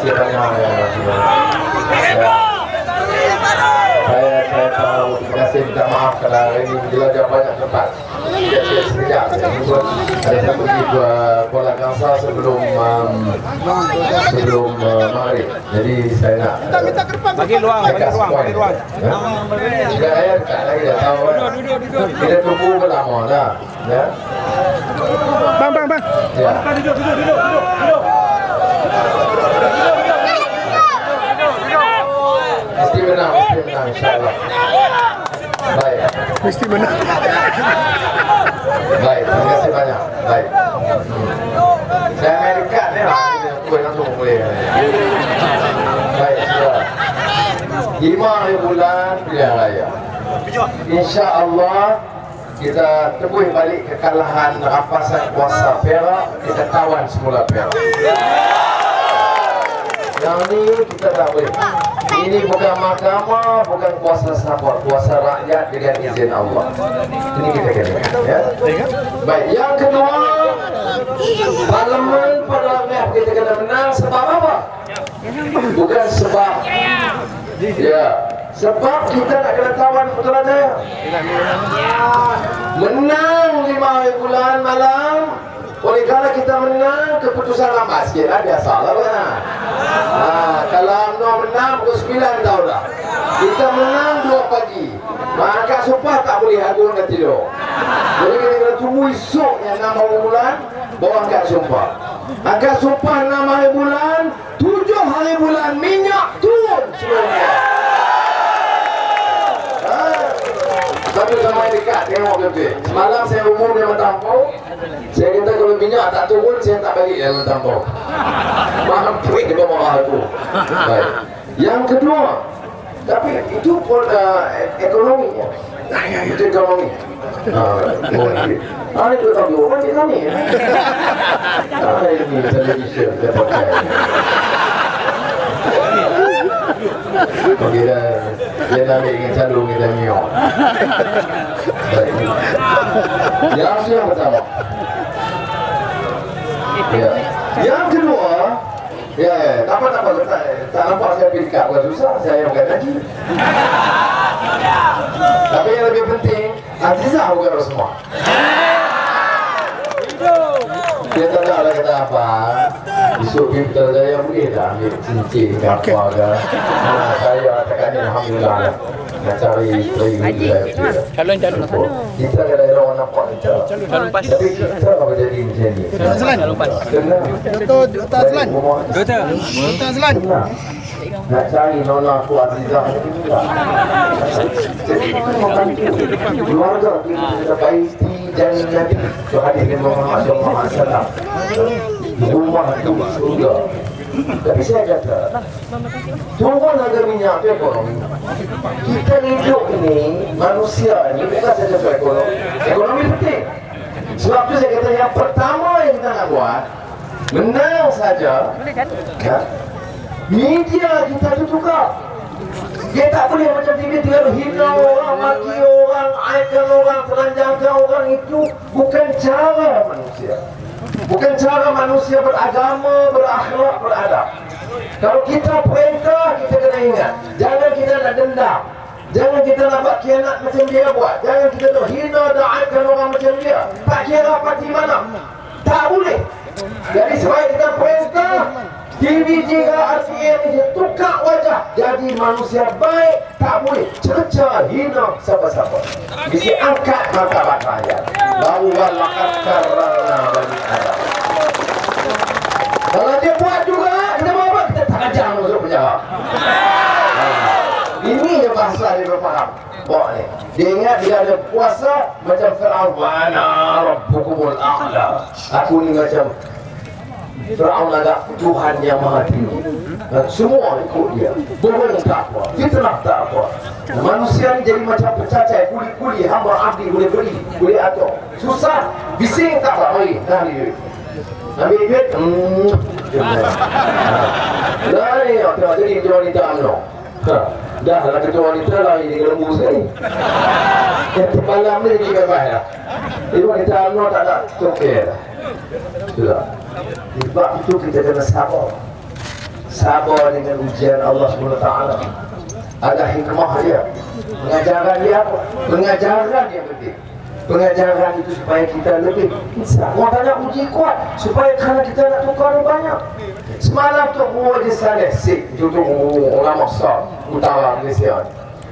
Ya, saya saya tahu masih minta maaf kalau hari ini belajar banyak tempat tidak sejak ada saya pergi ke Kuala Kangsa sebelum um, sebelum uh, mari jadi saya nak ah, bagi luang bagi ruang, bagi ruang. tidak saya tak lagi tak tahu. Kita tunggu berlama dah. Ya? Bang bang bang. Ya. duduk duduk duduk duduk. Mesti menang, mesti menang insyaAllah. Baik. Mesti menang. Baik, terima kasih banyak. Baik. Saya main dekat ni lah. Aku yang nak boleh. Baik, sudah. Lima hari bulan pilihan raya. InsyaAllah kita tebus balik kekalahan rampasan kuasa Perak kita tawan semula Perak! Yang ni kita tak boleh. Ini bukan mahkamah Bukan kuasa sahabat Kuasa rakyat dengan izin Allah. Ini kita kena ya? Baik, yang kedua Parlemen Parlemen kita kena menang sebab apa? Bukan sebab. Ya. Sebab kita nak kena kawan betul ada. Ya. Menang lima hari bulan malam oleh kala kita menang keputusan lama sikit lah biasa lah kan? Ha, kalau UMNO menang pukul 9 tahu dah. Kita menang 2 pagi. Maka sumpah tak boleh lah aku nak tidur. Jadi kita kena tunggu esok yang 6 hari bulan bawa angkat sumpah. Angkat sumpah 6 hari bulan, 7 hari bulan minyak turun semuanya. Ha, satu sama yang dekat tengok macam tu. Semalam saya umum dia matang. Saya kata kalau minyak tak turun, saya tak balik dalam tambah. Mampuik dia marah aku. Baik. Yang kedua, tapi itu pun uh, eh, ekonomi. Ya, ya, ya. Itu ekonomi. Ah, ini dua tahun dua macam ni. Ah, ini televisyen, dia pakai. Okay, dah dia nak ambil dengan calon kita miok yang yang pertama. Ya. yang kedua ya tak apa tak apa tak, tak nampak saya pilih kak bukan susah saya bukan lagi tapi yang lebih penting Azizah bukan orang semua. Dia tak tahu lah kata apa. So kita saya boleh lah ambil cincin ke okay. apa ke? Nah, Saya cakap ni Alhamdulillah. Lah Nak cari isteri saya Calon-calon Kita kena ada orang nampak kita Calon pas Tapi kita apa jadi macam ni? Calon Azlan Calon pas Doktor Azlan Doktor Doktor Azlan nak cari nona aku Azizah Jadi itu keluarga Kita baik dan Nabi Tuhan Ibn Muhammad Muhammad Sallallahu Alaihi Wasallam rumah itu surga. Tapi saya kata, Tuhan ada minyak ke ekonomi. Kita hidup ini, manusia ini bukan saja untuk ekonomi. Ekonomi penting. Sebab itu saya kata, yang pertama yang kita nak buat, menang saja, ya, media kita itu juga. Dia tak boleh macam TV dia hina orang, maki orang, aibkan orang, telanjangkan orang itu bukan cara manusia. Bukan cara manusia beragama, berakhlak, beradab. Kalau kita perintah, kita kena ingat. Jangan kita nak dendam. Jangan kita nak buat kianat macam dia buat. Jangan kita nak hina da'atkan orang macam dia. Tak kira parti mana. Tak boleh. Jadi sebab kita perintah, diri jika hati ni tukar wajah jadi manusia baik tak boleh cerca hina siapa-siapa mesti angkat mata rakyat baru Bawa akan rana buat juga kita buat apa? Kita tak ajar masuk penjara. Ha. ini je bahasa dia berfaham Bawa ni. Dia ingat dia ada puasa macam Fir'aun wa ana rabbukumul a'la. Aku ni macam Fir'aun ada Tuhan yang maha tinggi. Dan semua ikut dia. Bohong tak apa Fitnah tak apa. Manusia ni jadi macam pecacai Kuli-kuli hamba abdi boleh beri Boleh atur. Susah Bising tak apa Mari Dah ni duit. Ambil duit Hmm Dah ni Tengok jadi ketua wanita UMNO Ha, dah lah ketua wanita lah ini lembu sekali. Yang terpalang ni juga baik lah. Jadi wanita UMNO tak tokeh dah. Sudah. Sebab itu kita kena sabar. Sabar dengan ujian Allah SWT. Ada hikmah dia. Pengajaran dia apa? Pengajaran dia penting. Pengajaran itu supaya kita lebih insaf. Uji kuat. Supaya kerana kita nak tukar banyak. Semalam tu Guru di Saleh Sik. Itu tu ulama besar. Utara Malaysia.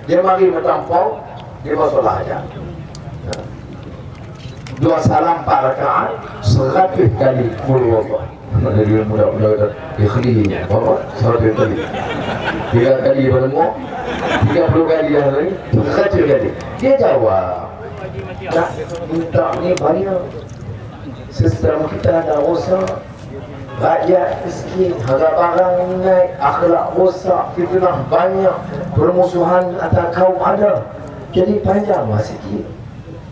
Dia mari bertampung. Dia masuk aja dua salam empat rakaat seratus kali kul Allah jadi mudah-mudah kata ikhli apa seratus kali tiga kali bertemu tiga puluh kali dah lagi seratus kali dia jawab nak minta ni banyak sistem kita ada rosak rakyat miskin harga barang naik akhlak rosak fitnah banyak permusuhan antara kaum ada jadi panjang lah sikit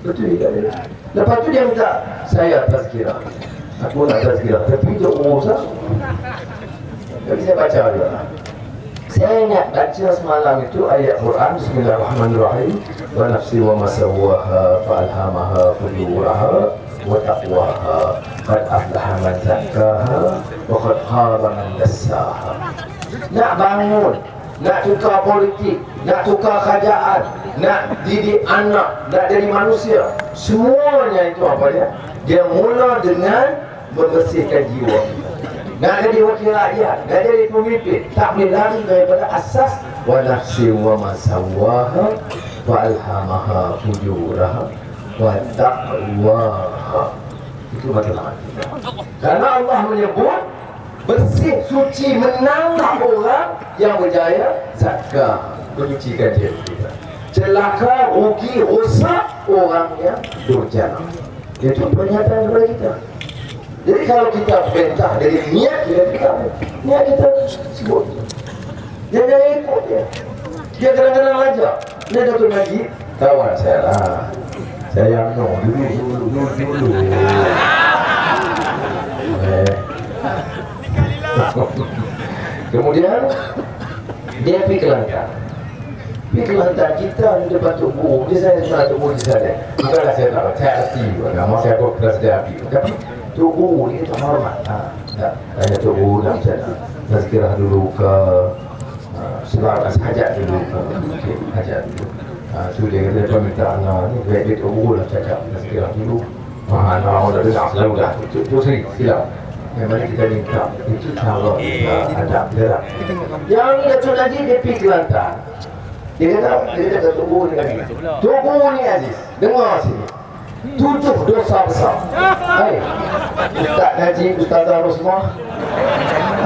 betul juga dia Lepas tu dia minta saya tazkirah. Aku nak tazkirah. Tapi itu umur saya. Jadi saya baca juga. Saya ingat baca semalam itu ayat Quran Bismillahirrahmanirrahim wa nafsi wa masawwaha fa alhamaha fujuraha wa taqwaha qad aflaha man zakkaha wa qad khaba man dassaha. Nak bangun, nak tukar politik, nak tukar kerajaan, nak didik anak, nak jadi manusia. Semuanya itu apa dia? Dia mula dengan membersihkan jiwa. Nak jadi wakil rakyat, nak jadi pemimpin, tak boleh lari daripada asas wa nafsi wa masawaha wa alhamaha fujuraha wa taqwaha. Itu matlamat kita. Karena Allah menyebut bersih, suci, menanglah orang yang berjaya zakah menyucikan diri kita. Celaka, rugi, rosak orang yang durjana. Itu pernyataan kita. Jadi kalau kita perintah dari niat kita kita niat kita sebut. Dia jangan ikut dia. Dia kadang-kadang aja. Dia Datuk Najib kawan saya lah. Saya yang no dulu dulu dulu dulu. Eh. Kemudian dia pergi ke Kelantan. Pergi ke Kelantan kita di depan Guru. Dia saya Tok Guru di sana. Bukanlah saya tak saya erti. Nama saya kok kelas dia api. Tapi Guru ni tak hormat. Ha. Tak. Tanya Tok Guru dah sana. Tazkirah dulu ke uh, Selaras hajat dulu ke. Okay, Hajat dulu. Uh, Tu dia kata permintaan uh, ni Baik dia Guru lah cakap Tazkirah dulu. Mana orang dah dengar selalu dah. Itu, itu sering silap. Memang kita minta. Itu cara kita adab lah Yang Datuk Najib dia pergi Kelantan Dia kata Dia kata Guru ni Tok Guru ni Aziz. Dengar sini Tujuh dosa besar Hai Ustaz Najib Ustazah Rosmah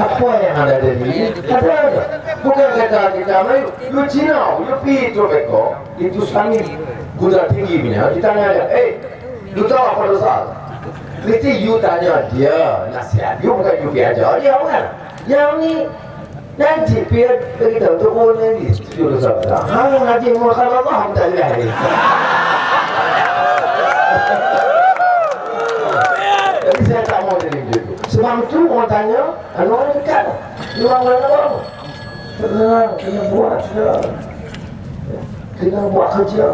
apa yang ada ni? Ada ada. Bukan kata kita Melayu. You Cina, you pergi Tobacco, itu sangat kuda tinggi punya. Kita tanya dia, eh, you tahu apa dosa? Mesti you tanya dia nasihat. You bukan you pergi ajar dia bukan? Yang ni Nanti biar beritahu untuk ni Tujuh dosa besar Hang Haji Muhammad Allah boleh orang tanya, anu orang dekat. Ni orang mana bang? Tenang, kena buat sudah. Kena buat kerja.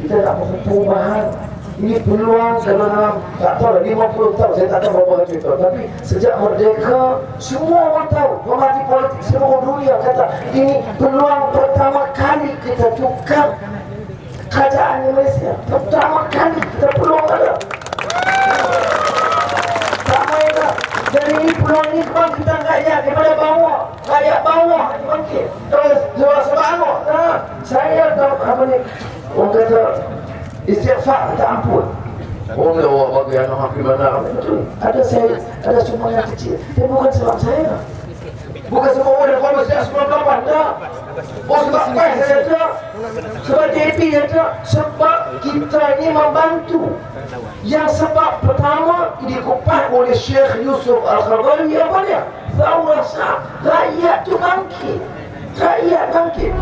Kita nak buat perubahan. Ini peluang dalam tak tahu lah 50 tahun saya tak tahu berapa cerita tapi sejak merdeka semua orang tahu pemerhati politik seluruh dunia kata ini peluang pertama kali kita tukar kerajaan Malaysia pertama kali kita peluang ada tak. Dari ini peluang ini bang kita rakyat daripada bawah. Rakyat bawah yang bangkit terus jual semangat nah, saya tahu apa ni orang kata istighfar minta ampun. Orang kata, oh bagi anak hakim mana Betul, ada saya, ada semua yang kecil. Tapi bukan sebab saya. Bukan sebab orang yang komen saya semua kawan tak. Oh sebab PAS saya tak. Sebab DAP saya tak. Sebab kita ini membantu. Yang sebab pertama Dikupas oleh Syekh Yusuf Al-Khadari Apa dia? Thawrah sah. Rakyat tu bangkit. Rakyat bangkit